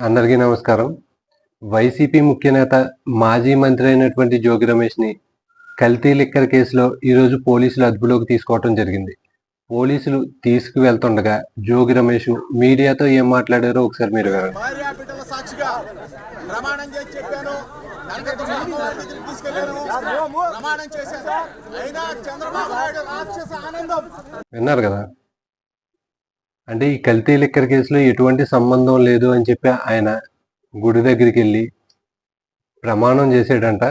అందరికీ నమస్కారం. వైసీపీ ముఖ్య నేత మాజీ మంత్రి అయినటువంటి జోగి రమేష్ని కల్తీ లిక్కర్ కేసులో ఈరోజు పోలీసులు అదుపులోకి తీసుకోవడం జరిగింది. పోలీసులు తీసుకువెళ్తుండగా జోగి రమేష్ మీడియాతో ఏం మాట్లాడారో ఒకసారి మీరు విన్నారు కదా? అంటే ఈ కల్తీ లిక్కర్ కేసులో ఎటువంటి సంబంధం లేదు అని చెప్పి ఆయన గుడి దగ్గరికి వెళ్ళి ప్రమాణం చేసాడంట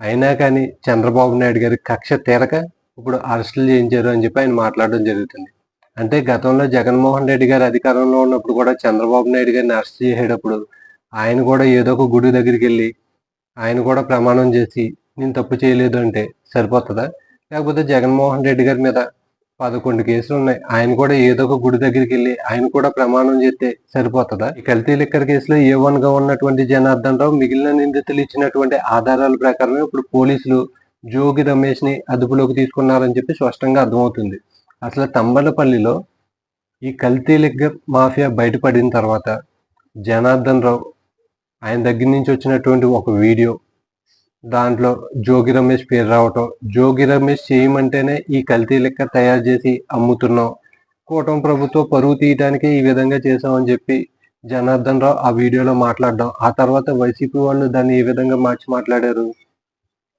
అయినా కానీ చంద్రబాబు నాయుడు గారి కక్ష తీరక ఇప్పుడు అరెస్టులు చేయించారు అని చెప్పి ఆయన మాట్లాడడం జరుగుతుంది. అంటే గతంలో జగన్మోహన్ రెడ్డి గారు అధికారంలో ఉన్నప్పుడు కూడా చంద్రబాబు నాయుడు గారిని అరెస్ట్ చేసేటప్పుడు ఆయన కూడా ఏదో ఒక గుడి దగ్గరికి వెళ్ళి ఆయన కూడా ప్రమాణం చేసి నేను తప్పు చేయలేదు అంటే సరిపోతుందా? లేకపోతే జగన్మోహన్ రెడ్డి గారి మీద పదకొండు కేసులు ఉన్నాయి. ఆయన కూడా ఏదో ఒక గుడి దగ్గరికి వెళ్ళి ఆయన కూడా ప్రమాణం చేస్తే సరిపోతుందా? ఈ కల్తీ లిక్కర్ కేసులో ఏ వన్గా ఉన్నటువంటి జనార్దన్ రావు మిగిలిన నిందితులు ఇచ్చినటువంటి ఆధారాల ప్రకారమే ఇప్పుడు పోలీసులు జోగి రమేష్ని అదుపులోకి తీసుకున్నారని చెప్పి స్పష్టంగా అర్థమవుతుంది. అసలు తంబలపల్లిలో ఈ కల్తీ లిక్కర్ మాఫియా బయటపడిన తర్వాత జనార్దన్ రావు ఆయన దగ్గర నుంచి వచ్చినటువంటి ఒక వీడియో దాంట్లో జోగి రమేష్ పేరు రావటం. జోగి రమేష్ చేయమంటేనే ఈ కల్తీ లెక్క తయారు చేసి అమ్ముతున్నాం. కూటమి ప్రభుత్వం పరువు తీయడానికి ఈ విధంగా చేసామని చెప్పి జనార్దన్ రావు ఆ వీడియోలో మాట్లాడడం. ఆ తర్వాత వైసీపీ వాళ్ళు దాన్ని ఏ విధంగా మార్చి మాట్లాడారు?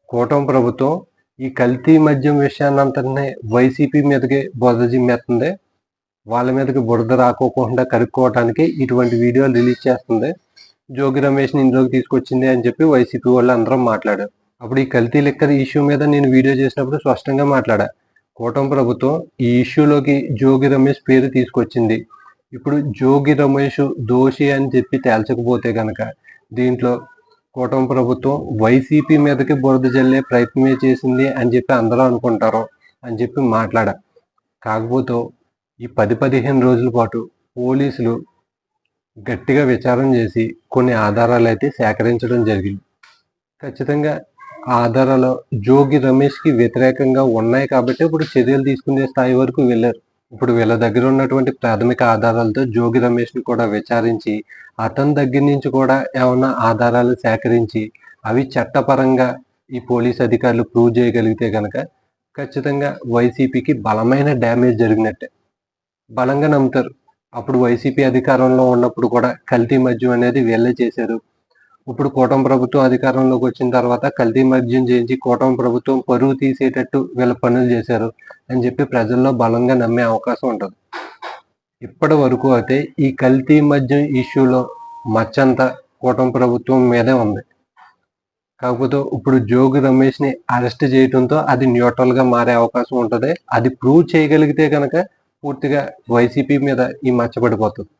కూటమి ప్రభుత్వం ఈ కల్తీ మద్యం విషయాన్నంతనే వైసీపీ మీదకి బురద జిమ్మేస్తుంది. వాళ్ళ మీదకి బురద రాకోకుండా కరుక్కోవడానికి ఇటువంటి వీడియోలు రిలీజ్ చేస్తుంది. జోగి రమేష్ ఇందులోకి తీసుకొచ్చింది అని చెప్పి వైసీపీ వాళ్ళు అందరం మాట్లాడారు. అప్పుడు ఈ కల్తీ లెక్కర్ ఇష్యూ మీద నేను వీడియో చేసినప్పుడు స్పష్టంగా మాట్లాడా. కూటమి ప్రభుత్వం ఈ ఇష్యూలోకి జోగి రమేష్ పేరు తీసుకొచ్చింది. ఇప్పుడు జోగి రమేష్ దోషి అని చెప్పి తేల్చకపోతే కనుక దీంట్లో కూటమి ప్రభుత్వం వైసీపీ మీదకి బురద జల్లే ప్రయత్నమే చేసింది అని చెప్పి అందరూ అనుకుంటారు అని చెప్పి మాట్లాడా. కాకపోతే ఈ పది పదిహేను రోజుల పాటు పోలీసులు గట్టిగా విచారం చేసి కొన్ని ఆధారాలు అయితే సేకరించడం జరిగింది. ఖచ్చితంగా ఆ ఆధారాలు జోగి రమేష్కి వ్యతిరేకంగా ఉన్నాయి కాబట్టి ఇప్పుడు చర్యలు తీసుకునే స్థాయి వరకు వెళ్ళారు. ఇప్పుడు వీళ్ళ దగ్గర ఉన్నటువంటి ప్రాథమిక ఆధారాలతో జోగి రమేష్ని కూడా విచారించి అతని దగ్గర నుంచి కూడా ఏమన్నా ఆధారాలు సేకరించి అవి చట్టపరంగా ఈ పోలీస్ అధికారులు ప్రూవ్ చేయగలిగితే కనుక ఖచ్చితంగా వైసీపీకి బలమైన డ్యామేజ్ జరిగినట్టే. బలంగా నమ్ముతారు. అప్పుడు వైసీపీ అధికారంలో ఉన్నప్పుడు కూడా కల్తీ మద్యం అనేది వీళ్ళే చేశారు. ఇప్పుడు కూటమి ప్రభుత్వం అధికారంలోకి వచ్చిన తర్వాత కల్తీ మద్యం చేయించి కూటమి ప్రభుత్వం పరువు తీసేటట్టు వీళ్ళ పనులు చేశారు అని చెప్పి ప్రజల్లో బలంగా నమ్మే అవకాశం ఉంటుంది. ఇప్పటి వరకు అయితే ఈ కల్తీ మద్యం ఇష్యూలో మచ్చంతా కూటమి ప్రభుత్వం మీదే ఉంది. కాకపోతే ఇప్పుడు జోగి రమేష్ని అరెస్ట్ చేయడంతో అది న్యూట్రల్గా మారే అవకాశం ఉంటుంది. అది ప్రూవ్ చేయగలిగితే కనుక పూర్తిగా వైసీపీ మీద ఈ మచ్చబడిపోతుంది.